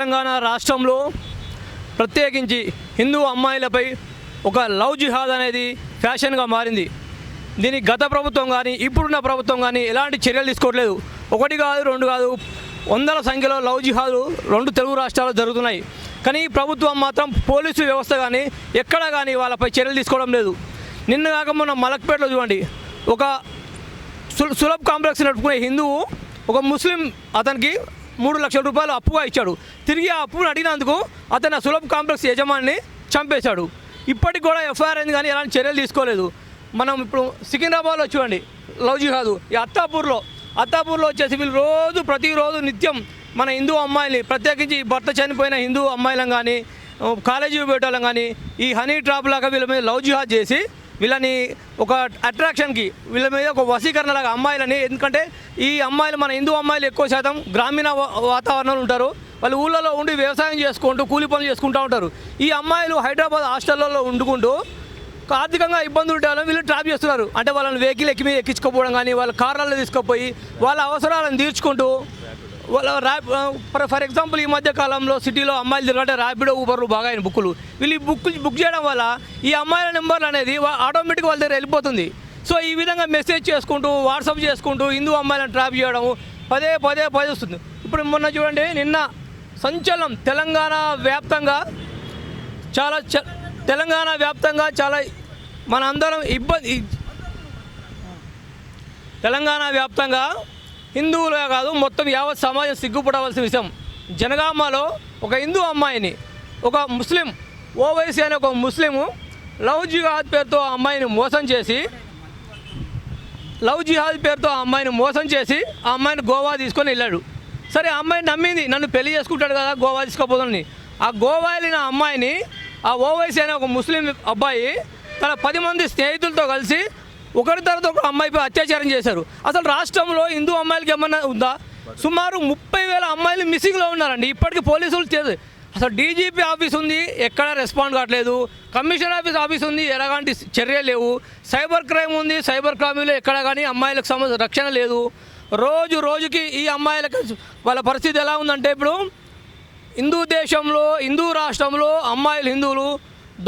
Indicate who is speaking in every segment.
Speaker 1: తెలంగాణ రాష్ట్రంలో ప్రత్యేకించి హిందూ అమ్మాయిలపై ఒక లవ్ జిహాద్ అనేది ఫ్యాషన్గా మారింది. దీనికి గత ప్రభుత్వం కానీ ఇప్పుడున్న ప్రభుత్వం కానీ ఎలాంటి చర్యలు తీసుకోవట్లేదు. ఒకటి కాదు రెండు కాదు వందల సంఖ్యలో లవ్ జిహాదులు రెండు తెలుగు రాష్ట్రాల్లో జరుగుతున్నాయి. కానీ ప్రభుత్వం మాత్రం పోలీసు వ్యవస్థ కానీ ఎక్కడ కానీ వాళ్ళపై చర్యలు తీసుకోవడం లేదు. నిన్న కాక మొన్న మలక్పేటలో చూడండి ఒక సులభ్ కాంప్లెక్స్ నడుపుకునే హిందువు ఒక ముస్లిం అతనికి మూడు లక్షల రూపాయలు అప్పుగా ఇచ్చాడు. తిరిగి ఆ అప్పును అడిగినందుకు అతను ఆ కాంప్లెక్స్ యజమానిని చంపేశాడు. ఇప్పటికి కూడా ఎఫ్ఐఆర్ అయింది కానీ ఎలాంటి చర్యలు తీసుకోలేదు. మనం ఇప్పుడు సికింద్రాబాద్లో చూడండి లవ్ జిహాదు. ఈ అత్తాపూర్లో అత్తాపూర్లో వచ్చేసి వీళ్ళు రోజు ప్రతిరోజు నిత్యం మన హిందూ అమ్మాయిని ప్రత్యేకించి ఈ భర్త చనిపోయిన హిందూ అమ్మాయిలను కానీ కాలేజీ పెట్టాలని కానీ ఈ హనీ ట్రాప్ లాగా వీళ్ళ మీద లవ్ జిహాద్ చేసి వీళ్ళని ఒక అట్రాక్షన్కి వీళ్ళ మీద ఒక వశీకరణలాగా అమ్మాయిలని ఎందుకంటే ఈ అమ్మాయిలు మన హిందూ అమ్మాయిలు ఎక్కువ శాతం గ్రామీణ వా- వాతావరణంలో ఉంటారు. వాళ్ళు ఊళ్ళలో ఉండి వ్యవసాయం చేసుకుంటూ కూలి పనులు చేసుకుంటూ ఉంటారు. ఈ అమ్మాయిలు హైదరాబాద్ హాస్టల్లో ఉండుకుంటూ ఆర్థికంగా ఇబ్బందులు ఉంటే వీళ్ళు ట్రాప్ చేస్తున్నారు. అంటే వాళ్ళని వెహికల్ ఎక్కి మీద ఎక్కించుకోపోవడం కానీ వాళ్ళ కార్లలో తీసుకుపోయి వాళ్ళ అవసరాలను తీర్చుకుంటూ వాళ్ళ ర్యాప్ ఫర్ ఎగ్జాంపుల్ ఈ మధ్య కాలంలో సిటీలో అమ్మాయిలు తిరగంటే ర్యాపిడో ఊబర్లు బాగా అయిన బుక్కులు. వీళ్ళు ఈ బుక్ బుక్ చేయడం వల్ల ఈ అమ్మాయిల నెంబర్లు అనేది ఆటోమేటిక్ వాళ్ళ దగ్గర వెళ్ళిపోతుంది. సో ఈ విధంగా మెసేజ్ చేసుకుంటూ వాట్సాప్ చేసుకుంటూ హిందూ అమ్మాయిలను ట్రాప్ చేయడం పదే పదే పదే వస్తుంది. ఇప్పుడు మొన్న చూడండి నిన్న సంచలనం తెలంగాణ వ్యాప్తంగా చాలా చ- తెలంగాణ వ్యాప్తంగా చాలా మన అందరం ఇబ్బంది తెలంగాణ వ్యాప్తంగా హిందువులే కాదు మొత్తం యావత్ సమాజం సిగ్గుపడవలసిన విషయం. జనగామలో ఒక హిందూ అమ్మాయిని ఒక ముస్లిం ఓవైసీ అనే ఒక ముస్లిము లవ్ జిహాద్ పేరుతో ఆ అమ్మాయిని మోసం చేసి లవ్ జిహాద్ పేరుతో ఆ అమ్మాయిని మోసం చేసి ఆ అమ్మాయిని గోవా తీసుకొని వెళ్ళాడు. సరే ఆ అమ్మాయిని నమ్మింది నన్ను పెళ్ళి చేసుకుంటాడు కదా గోవా తీసుకోపోతుంది ఆ గోవా వెళ్ళిన అమ్మాయిని ఆ ఓవైసీ అనే ఒక ముస్లిం అబ్బాయి తన పది మంది స్నేహితులతో కలిసి ఒకరి తర్వాత ఒక అమ్మాయిపై అత్యాచారం చేశారు. అసలు రాష్ట్రంలో హిందూ అమ్మాయిలకి ఏమన్నా ఉందా? సుమారు ముప్పై వేల అమ్మాయిలు మిస్సింగ్లో ఉన్నారండి. ఇప్పటికీ పోలీసులు చేసి అసలు డీజీపీ ఆఫీస్ ఉంది ఎక్కడ రెస్పాండ్ కావట్లేదు. కమిషనర్ ఆఫీస్ ఆఫీస్ ఉంది ఎలాంటి చర్యలు లేవు. సైబర్ క్రైమ్ ఉంది సైబర్ క్రైమ్లో ఎక్కడ కానీ అమ్మాయిలకు సంబంధించిన రక్షణ లేదు. రోజు రోజుకి ఈ అమ్మాయిలకు వాళ్ళ పరిస్థితి ఎలా ఉందంటే ఇప్పుడు హిందూ దేశంలో హిందూ రాష్ట్రంలో అమ్మాయిలు హిందువులు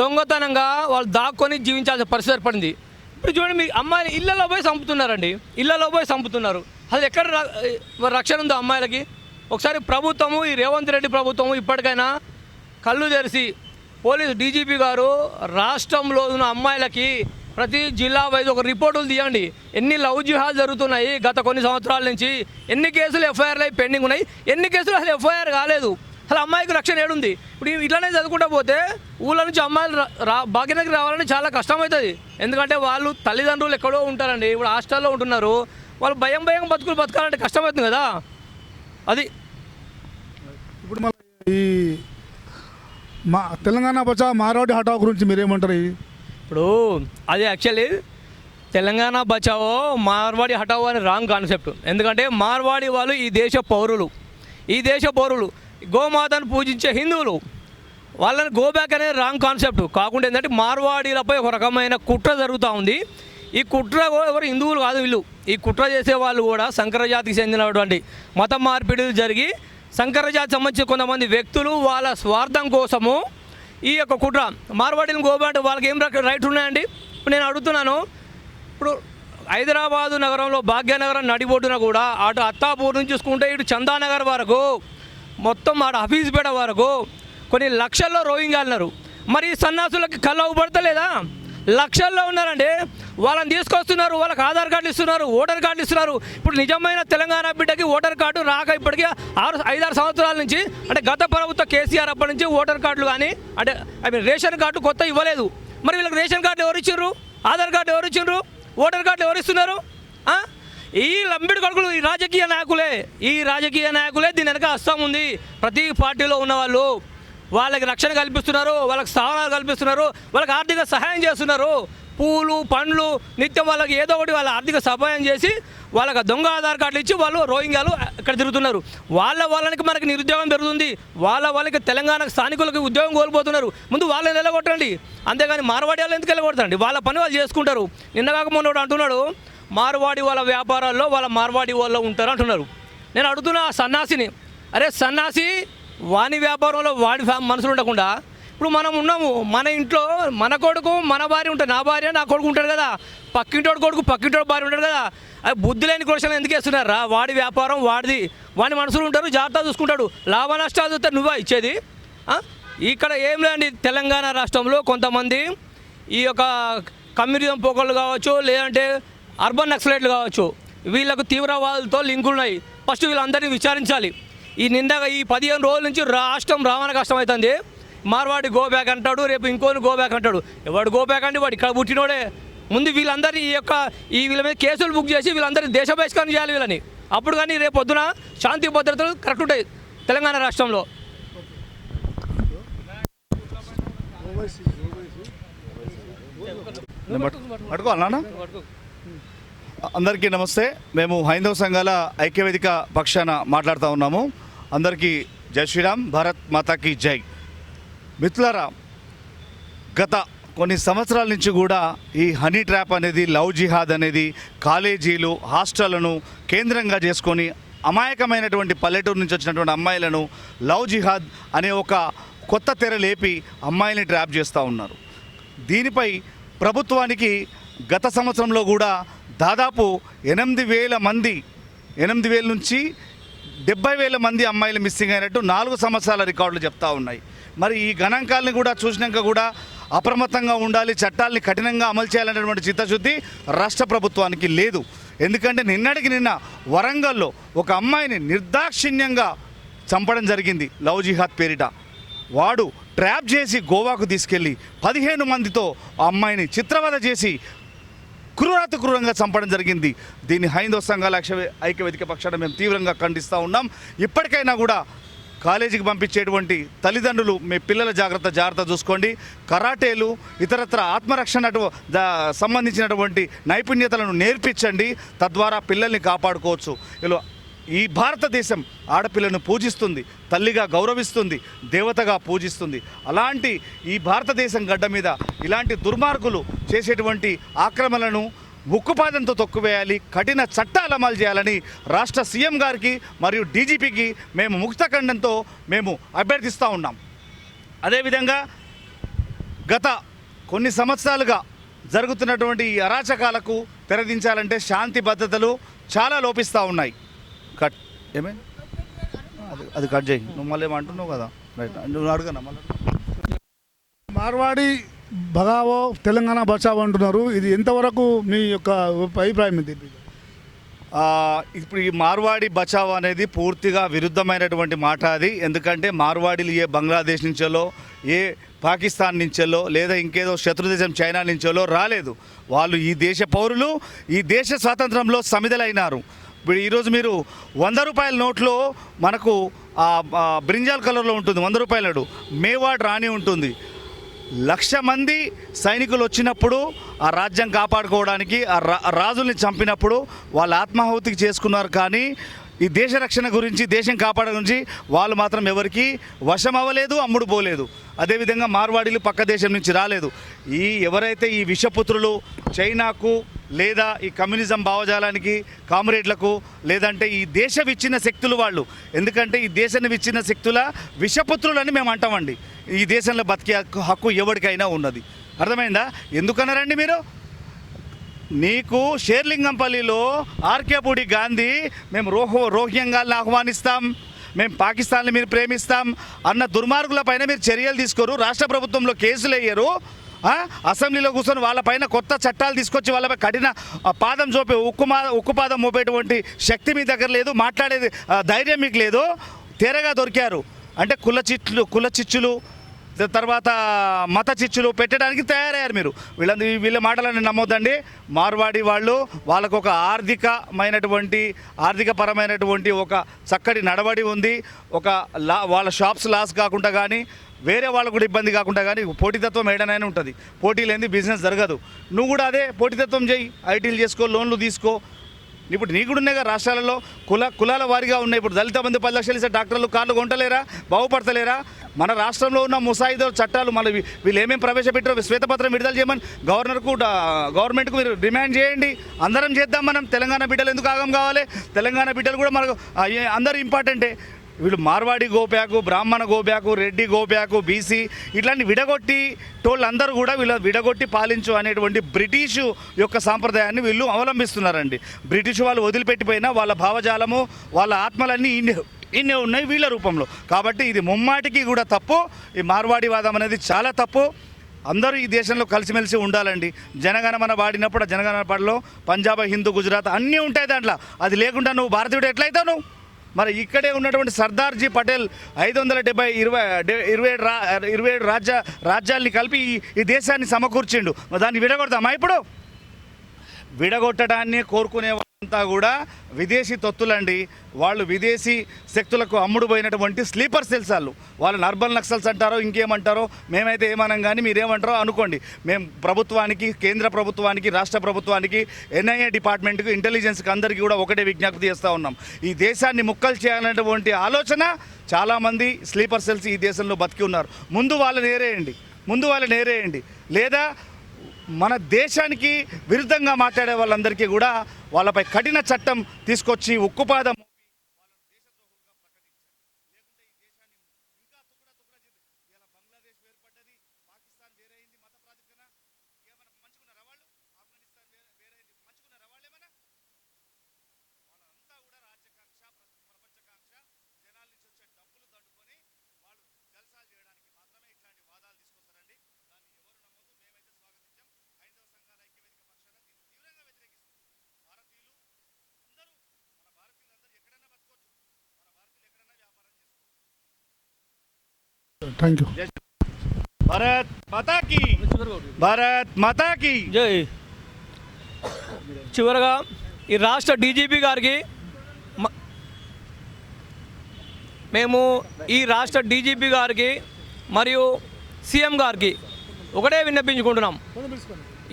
Speaker 1: దొంగతనంగా వాళ్ళు దాక్కొని జీవించాల్సిన పరిస్థితి ఏర్పడింది. ఇప్పుడు చూడండి మీ అమ్మాయిలు ఇళ్ళలో పోయి చంపుతున్నారండి. ఇళ్ళలో పోయి చంపుతున్నారు. అసలు ఎక్కడ రక్షణ ఉందో అమ్మాయిలకి? ఒకసారి ప్రభుత్వము ఈ రేవంత్ రెడ్డి ప్రభుత్వము ఇప్పటికైనా కళ్ళు తెరిచి పోలీస్ డీజీపీ గారు రాష్ట్రంలో ఉన్న అమ్మాయిలకి ప్రతి జిల్లా వైజ్ ఒక రిపోర్టులు తీయండి. ఎన్ని లవ్ జిహాద్ జరుగుతున్నాయి గత కొన్ని సంవత్సరాల నుంచి? ఎన్ని కేసులు ఎఫ్ఐఆర్లు అయి పెండింగ్ ఉన్నాయి? ఎన్ని కేసులు అసలు ఎఫ్ఐఆర్ కాలేదు? అసలు అమ్మాయికి రక్షణ ఏడుంది ఇప్పుడు ఇట్లానే చదువుకుంటా పోతే ఊళ్ళ నుంచి అమ్మాయిలు రా- భాగ్యనగర్ రావాలని చాలా కష్టమవుతుంది. ఎందుకంటే వాళ్ళు తల్లిదండ్రులు ఎక్కడో ఉంటారండి. ఇప్పుడు హాస్టల్లో ఉంటున్నారు. వాళ్ళు భయం భయం బతుకులు బతకాలంటే కష్టమవుతుంది కదా. అది
Speaker 2: ఇప్పుడు ఈ మా తెలంగాణ బచా మారవాడి హఠావ్ గురించి మీరేమంటారు
Speaker 1: ఇప్పుడు అది యాక్చువల్లీ తెలంగాణ బచావో మార్వాడి హటావో అని రాంగ్ కాన్సెప్ట్. ఎందుకంటే మార్వాడి వాళ్ళు ఈ దేశ పౌరులు. ఈ దేశ పౌరులు. గోమాతను పూజించే హిందువులు వాళ్ళని గోబ్యాక్ అనేది రాంగ్ కాన్సెప్ట్ కాకుండా ఏంటంటే మార్వాడీలపై ఒక రకమైన కుట్ర జరుగుతూ ఉంది. ఈ కుట్ర ఎవరు హిందువులు కాదు వీళ్ళు. ఈ కుట్ర చేసే వాళ్ళు కూడా సంకరజాతికి చెందినటువంటి మత మార్పిడులు జరిగి సంకరజాతికి సంబంధించిన కొంతమంది వ్యక్తులు వాళ్ళ స్వార్థం కోసము ఈ యొక్క కుట్ర. మార్వాడీలను గోబాటు వాళ్ళకి ఏం రైట్ ఉన్నాయండి? ఇప్పుడు నేను అడుగుతున్నాను. ఇప్పుడు హైదరాబాదు నగరంలో భాగ్యనగరం నడిబొడ్డున కూడా అటు అత్తాపూర్ నుంచి చూసుకుంటే ఇటు చందానగర్ వరకు మొత్తం ఆడ హఫీజ్పేట వరకు కొన్ని లక్షల్లో రోయింగ్ అన్నారు మరి సన్నాసులకి కళ్ళు అవ్వబడతలేదా లక్షల్లో ఉన్నారండి. వాళ్ళని తీసుకొస్తున్నారు వాళ్ళకి ఆధార్ కార్డులు ఇస్తున్నారు ఓటర్ కార్డులు ఇస్తున్నారు. ఇప్పుడు నిజమైన తెలంగాణ బిడ్డకి ఓటర్ కార్డు రాక ఇప్పటికీ ఆరు ఐదారు సంవత్సరాల నుంచి అంటే గత ప్రభుత్వ కేసీఆర్ అప్పటి నుంచి ఓటర్ కార్డులు కానీ అంటే ఐ మీన్ రేషన్ కార్డు కొత్త ఇవ్వలేదు. మరి వీళ్ళకి రేషన్ కార్డు ఎవరు ఇచ్చిండ్రు? ఆధార్ కార్డు ఎవరు ఇచ్చిండ్రు? ఓటర్ కార్డు ఎవరు ఇస్తున్నారు? ఈ లంబిడి కొడుకులు ఈ రాజకీయ నాయకులే ఈ రాజకీయ నాయకులే దీని వెనక అస్తం ఉంది. ప్రతి పార్టీలో ఉన్న వాళ్ళు వాళ్ళకి రక్షణ కల్పిస్తున్నారు వాళ్ళకి స్థానాలు కల్పిస్తున్నారు వాళ్ళకి ఆర్థిక సహాయం చేస్తున్నారు. పూలు పండ్లు నిత్యం వాళ్ళకి ఏదో ఒకటి వాళ్ళ ఆర్థిక సహాయం చేసి వాళ్ళకి దొంగ ఆధార్ కార్డులు ఇచ్చి వాళ్ళు రోహింగ్యాలు ఇక్కడ తిరుగుతున్నారు. వాళ్ళ వాళ్ళకి మనకి నిరుద్యోగం పెరుగుతుంది. వాళ్ళ వాళ్ళకి తెలంగాణకు స్థానికులకి ఉద్యోగం కోల్పోతున్నారు. ముందు వాళ్ళని నిలగొట్టండి. అంతేగాని మార్వాడి వాళ్ళు ఎందుకు వెళ్ళగొడతారండి వాళ్ళ పని వాళ్ళు చేసుకుంటారు. నిన్న కాక మొన్న అంటున్నాడు మార్వాడి వాళ్ళ వ్యాపారాల్లో వాళ్ళ మార్వాడి వాళ్ళు ఉంటారు అంటున్నారు నేను అడుగుతున్నా ఆ సన్నాసిని అరే సన్నాసి వాని వ్యాపారంలో వాడి ఫ్యా- మనసులు ఉండకుండా ఇప్పుడు మనం ఉన్నాము మన ఇంట్లో మన కొడుకు మన భార్య ఉంటుంది నా భార్య నా కొడుకు ఉంటాడు కదా పక్కింటోడు కొడుకు పక్కింటోడు భార్య ఉంటాడు కదా అది బుద్ధి లేని క్వశ్చన్ ఎందుకు వేస్తున్నారా వాడి వ్యాపారం వాడిది వాడి మనసులు ఉంటారు జాగ్రత్త చూసుకుంటాడు. లాభ నష్టాలు చూస్తే నువ్వా ఇచ్చేది? ఇక్కడ ఏం లేండి తెలంగాణ రాష్ట్రంలో కొంతమంది ఈ యొక్క కమ్యూనిజం పోకళ్ళు కావచ్చు లేదంటే అర్బన్ నక్సలైట్లు కావచ్చు వీళ్ళకు తీవ్రవాదులతో లింకులు ఉన్నాయి. ఫస్ట్ వీళ్ళందరినీ విచారించాలి. ఈ నిందగా ఈ పదిహేను రోజుల నుంచి రాష్ట్రం రవాణా కష్టం అవుతుంది మార్వాడి గో బ్యాక్ అంటాడు రేపు ఇంకోని గో బ్యాక్ అంటాడు. ఎవడు గో బ్యాక్ అంటే వాడు ఇక్కడ పుట్టినోడే. ముందు వీళ్ళందరినీ ఈ యొక్క ఈ వీళ్ళ మీద కేసులు బుక్ చేసి వీళ్ళందరినీ దేశ బహిష్కరణ చేయాలి వీళ్ళని. అప్పుడు కానీ రేపు పొద్దున శాంతి భద్రతలు కరెక్ట్ ఉంటాయి తెలంగాణ రాష్ట్రంలో.
Speaker 3: పట్టుకోవాలన్నా అందరికీ నమస్తే. మేము హైందవ సంఘాల ఐక్యవేదిక పక్షాన మాట్లాడుతూ ఉన్నాము. అందరికీ జై శ్రీరామ్ భారత్ మాతాకి జై. మిత్రులారా గత కొన్ని సంవత్సరాల నుంచి కూడా ఈ హనీ ట్రాప్ అనేది లవ్ జిహాద్ అనేది కాలేజీలు హాస్టళ్ళను కేంద్రంగా చేసుకొని అమాయకమైనటువంటి పల్లెటూరు నుంచి వచ్చినటువంటి అమ్మాయిలను లవ్ జిహాద్ అనే ఒక కొత్త తెర లేపి అమ్మాయిల్ని ట్రాప్ చేస్తూ ఉన్నారు. దీనిపై ప్రభుత్వానికి గత సంవత్సరంలో కూడా దాదాపు ఎనిమిది వేల మంది ఎనిమిది వేల నుంచి డెబ్బై వేల మంది అమ్మాయిలు మిస్సింగ్ అయినట్టు నాలుగు సంవత్సరాల రికార్డులు చెప్తా ఉన్నాయి. మరి ఈ గణాంకాలను కూడా చూసినాక కూడా అప్రమత్తంగా ఉండాలి చట్టాలని కఠినంగా అమలు చేయాలనేటువంటి చిత్తశుద్ధి రాష్ట్ర ప్రభుత్వానికి లేదు. ఎందుకంటే నిన్నటికి నిన్న వరంగల్లో ఒక అమ్మాయిని నిర్దాక్షిణ్యంగా చంపడం జరిగింది లవ్ జిహాద్ పేరిట. వాడు ట్రాప్ చేసి గోవాకు తీసుకెళ్ళి పదిహేను మందితో ఆ అమ్మాయిని చిత్రవద చేసి క్రూరాతి క్రూరంగా చంపడం జరిగింది. దీన్ని హైందవ సంఘాల ఐక్యవేదిక పక్షాన మేము తీవ్రంగా ఖండిస్తూ ఉన్నాం. ఇప్పటికైనా కూడా కాలేజీకి పంపించేటువంటి తల్లిదండ్రులు మీ పిల్లల జాగ్రత్త జాగ్రత్త చూసుకోండి. కరాటేలు ఇతరత్ర ఆత్మరక్షణ సంబంధించినటువంటి నైపుణ్యతలను నేర్పించండి. తద్వారా పిల్లల్ని కాపాడుకోవచ్చు. ఇలా ఈ భారతదేశం ఆడపిల్లను పూజిస్తుంది తల్లిగా గౌరవిస్తుంది దేవతగా పూజిస్తుంది. అలాంటి ఈ భారతదేశం గడ్డ మీద ఇలాంటి దుర్మార్గులు చేసేటువంటి ఆక్రమణలను ఉక్కుపాదంతో తొక్కువేయాలి కఠిన చట్టాలు అమలు చేయాలని రాష్ట్ర సీఎం గారికి మరియు డీజీపీకి మేము ముక్తఖండంతో మేము అభ్యర్థిస్తూ ఉన్నాం. అదేవిధంగా గత కొన్ని సంవత్సరాలుగా జరుగుతున్నటువంటి ఈ అరాచకాలకు తెరదించాలంటే శాంతి భద్రతలు చాలా లోపిస్తూ ఉన్నాయి. కట్ ఏమే అది అది కట్ చేయి. నువ్వు మళ్ళీ ఏమంటున్నావు కదా? రైట్ నువ్వు అడగనా మళ్ళీ?
Speaker 2: మార్వాడి భగావో తెలంగాణ బచావో అంటున్నారు. ఇది ఎంతవరకు మీ యొక్క అభిప్రాయం ఇది
Speaker 3: ఇప్పుడు ఈ మార్వాడి బచావ్ అనేది పూర్తిగా విరుద్ధమైనటువంటి మాట అది. ఎందుకంటే మార్వాడీలు ఏ బంగ్లాదేశ్ నుంచో ఏ పాకిస్తాన్ నుంచో లేదా ఇంకేదో శత్రుదేశం చైనా నుంచో రాలేదు. వాళ్ళు ఈ దేశ పౌరులు ఈ దేశ స్వాతంత్రంలో సమిధలైనారు. ఇప్పుడు ఈరోజు మీరు వంద రూపాయల నోట్లో మనకు బ్రింజాల్ కలర్లో ఉంటుంది వంద రూపాయల నోటు. మేవాడ్ రాణి ఉంటుంది. లక్ష మంది సైనికులు వచ్చినప్పుడు ఆ రాజ్యం కాపాడుకోవడానికి ఆ రా రాజుల్ని చంపినప్పుడు వాళ్ళు ఆత్మాహుతికి చేసుకున్నారు కానీ ఈ దేశ రక్షణ గురించి దేశం కాపాడడం గురించి వాళ్ళు మాత్రం ఎవరికి వశం అవ్వలేదు అమ్ముడు పోలేదు. అదేవిధంగా మార్వాడీలు పక్క దేశం నుంచి రాలేదు. ఈ ఎవరైతే ఈ విషపుత్రులు చైనాకు లేదా ఈ కమ్యూనిజం భావజాలానికి కామ్రేడ్లకు లేదంటే ఈ దేశ విచ్చిన శక్తులు వాళ్ళు ఎందుకంటే ఈ దేశాన్ని విచ్చిన శక్తుల విషపుత్రులని మేము అంటామండి. ఈ దేశంలో బతికే హక్కు హక్కు ఎవరికైనా ఉన్నది. అర్థమైందా? ఎందుకన్నారండి మీరు? నీకు షేర్లింగంపల్లిలో ఆర్కేపూడి గాంధీ మేము రోహో రోహింగాల్ని ఆహ్వానిస్తాం. మేము పాకిస్తాన్ని మీరు ప్రేమిస్తాం. అన్న దుర్మార్గులపైన మీరు చర్యలు తీసుకోరు. రాష్ట్ర ప్రభుత్వంలో కేసులు వేయరు. అసెంబ్లీలో కూర్చొని వాళ్ళపైన కొత్త చట్టాలు తీసుకొచ్చి వాళ్ళపై కఠిన ఆ, పాదం చూపే ఉక్కు మా ఉక్కు పాదం మోపేటువంటి శక్తి మీ దగ్గర లేదు. మాట్లాడేది ధైర్యం మీకు లేదు. తేరగా దొరికారు. అంటే కుల చిట్లు కుల చిచ్చులు తర్వాత మత చిచ్చులు పెట్టడానికి తయారయ్యారు మీరు. వీళ్ళందరూ వీళ్ళ మాటలని నమ్మొద్దండి. మార్వాడి వాళ్ళు వాళ్ళకు ఒక ఆర్థికమైనటువంటి ఆర్థిక పరమైనటువంటి ఒక చక్కటి నడవడి ఉంది. ఒక లా వాళ్ళ షాప్స్ లాస్ కాకుండా కానీ వేరే వాళ్ళకు కూడా ఇబ్బంది కాకుండా కానీ పోటీతత్వం ఏడనైనా ఉంటుంది. పోటీ లేని బిజినెస్ జరగదు. నువ్వు కూడా అదే పోటీతత్వం చేయి. ఐటీలు చేసుకో లోన్లు తీసుకో. ఇప్పుడు నీకు కూడా ఉన్నాయి రాష్ట్రాలలో? కుల కులాల వారిగా ఉన్నాయి. ఇప్పుడు దళిత మంది పది లక్షలు ఇస్తే డాక్టర్లు కార్లు కొంటలేరా? బాగుపడతలేరా? మన రాష్ట్రంలో ఉన్న ముసాయిదో చట్టాలు మన వీళ్ళు ఏమేమి ప్రవేశపెట్టారో శ్వేతపత్రం విడుదల చేయమని గవర్నర్కు గవర్నమెంట్కు మీరు డిమాండ్ చేయండి. అందరం చేద్దాం మనం. తెలంగాణ బిడ్డలు ఎందుకు ఆగం కావాలి? తెలంగాణ బిడ్డలు కూడా మనకు అందరూ ఇంపార్టెంటే. వీళ్ళు మార్వాడి గోప్యాకు బ్రాహ్మణ గోప్యాకు రెడ్డి గోప్యాకు బీసీ ఇట్లాంటి విడగొట్టి టోళ్ళందరూ కూడా వీళ్ళ విడగొట్టి పాలించు అనేటువంటి బ్రిటిషు యొక్క సాంప్రదాయాన్ని వీళ్ళు అవలంబిస్తున్నారండి. బ్రిటిష్ వాళ్ళు వదిలిపెట్టిపోయినా వాళ్ళ భావజాలము వాళ్ళ ఆత్మలన్నీ ఇన్ని ఇన్ని ఉన్నాయి వీళ్ళ రూపంలో. కాబట్టి ఇది ముమ్మాటికి కూడా తప్పు. ఈ మార్వాడివాదం అనేది చాలా తప్పు. అందరూ ఈ దేశంలో కలిసిమెలిసి ఉండాలండి. జనగణమన వాడినప్పుడు ఆ జనగణమన పాటలో పంజాబ్ హిందూ గుజరాత్ అన్నీ ఉంటాయి దాంట్లో. అది లేకుండా నువ్వు భారతీయుడు ఎట్లయితావు నువ్వు? మరి ఇక్కడే ఉన్నటువంటి సర్దార్జీ పటేల్ ఐదు వందల డెబ్బై ఇరవై ఇరవై ఏడు రా ఇరవై ఏడు రాజ్య రాజ్యాల్ని కలిపి ఈ దేశాన్ని సమకూర్చిండు. దాన్ని విడగొడతామా ఇప్పుడు? విడగొట్టడాన్ని కోరుకునే అంతా కూడా విదేశీ తొత్తులండి. వాళ్ళు విదేశీ శక్తులకు అమ్ముడుపోయినటువంటి స్లీపర్ సెల్స్ వాళ్ళు. వాళ్ళని అర్బన్ నక్సల్స్ అంటారో ఇంకేమంటారో మేమైతే ఏమనం కానీ మీరేమంటారో అనుకోండి. మేము ప్రభుత్వానికి కేంద్ర ప్రభుత్వానికి రాష్ట్ర ప్రభుత్వానికి ఎన్ఐఏ డిపార్ట్మెంట్కి ఇంటెలిజెన్స్కి అందరికీ కూడా ఒకటే విజ్ఞప్తి చేస్తూ ఉన్నాం. ఈ దేశాన్ని ముక్కలు చేయాలనేటువంటి ఆలోచన చాలామంది స్లీపర్ సెల్స్ ఈ దేశంలో బతికి ఉన్నారు. ముందు వాళ్ళని ఏరేయండి. ముందు వాళ్ళని ఏరేయండి. లేదా మన దేశానికి విరుద్ధంగా మాట్లాడే వాళ్ళందరికీ కూడా వాళ్ళపై కఠిన చట్టం తీసుకొచ్చి ఉక్కుపాదం
Speaker 2: థ్యాంక్ యూ
Speaker 3: భారత్ మాతాకి భారత్ మాతాకి
Speaker 1: జై. చివరగా ఈ రాష్ట్ర డీజీపీ గారికి మేము ఈ రాష్ట్ర డీజీపీ గారికి మరియు సీఎం గారికి ఒకటే విన్నపించుకుంటున్నాం.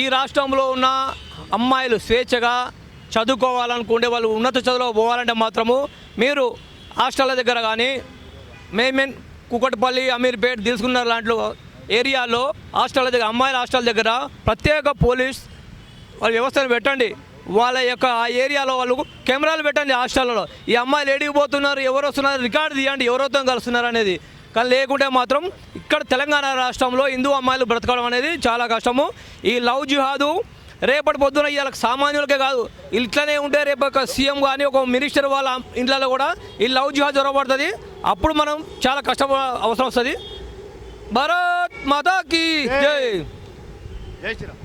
Speaker 1: ఈ రాష్ట్రంలో ఉన్న అమ్మాయిలు స్వేచ్ఛగా చదువుకోవాలనుకుంటే వాళ్ళు ఉన్నత చదువులో పోవాలంటే మాత్రము మీరు హాస్టళ్ళ దగ్గర కానీ మేమెన్ కుకట్పల్లి అమీర్పేట్ తీసుకున్న లాంటి ఏరియాలో హాస్టల్ దగ్గర అమ్మాయిల హాస్టల్ దగ్గర ప్రత్యేక పోలీస్ వాళ్ళ వ్యవస్థను పెట్టండి. వాళ్ళ యొక్క ఆ ఏరియాలో వాళ్ళు కెమెరాలు పెట్టండి హాస్టల్లో. ఈ అమ్మాయిలు ఏడికి పోతున్నారు ఎవరు వస్తున్నారు రికార్డు తీయండి ఎవరితో కలుస్తున్నారు అనేది. కానీ లేకుంటే మాత్రం ఇక్కడ తెలంగాణ రాష్ట్రంలో హిందూ అమ్మాయిలు బ్రతకడం అనేది చాలా కష్టము. ఈ లవ్ జిహాదు రేపటి పొద్దున ఇవాళ సామాన్యులకే కాదు ఇట్లనే ఉంటే రేపు ఒక సీఎం కానీ ఒక మినిస్టర్ వాళ్ళ ఇంట్లో కూడా ఈ లవ్ జిహాద్ జరగబడుతుంది. అప్పుడు మనం చాలా కష్టం అవసరం వస్తుంది. భారత్ మాతాకి జై.
Speaker 3: జై శ్రీరామ్.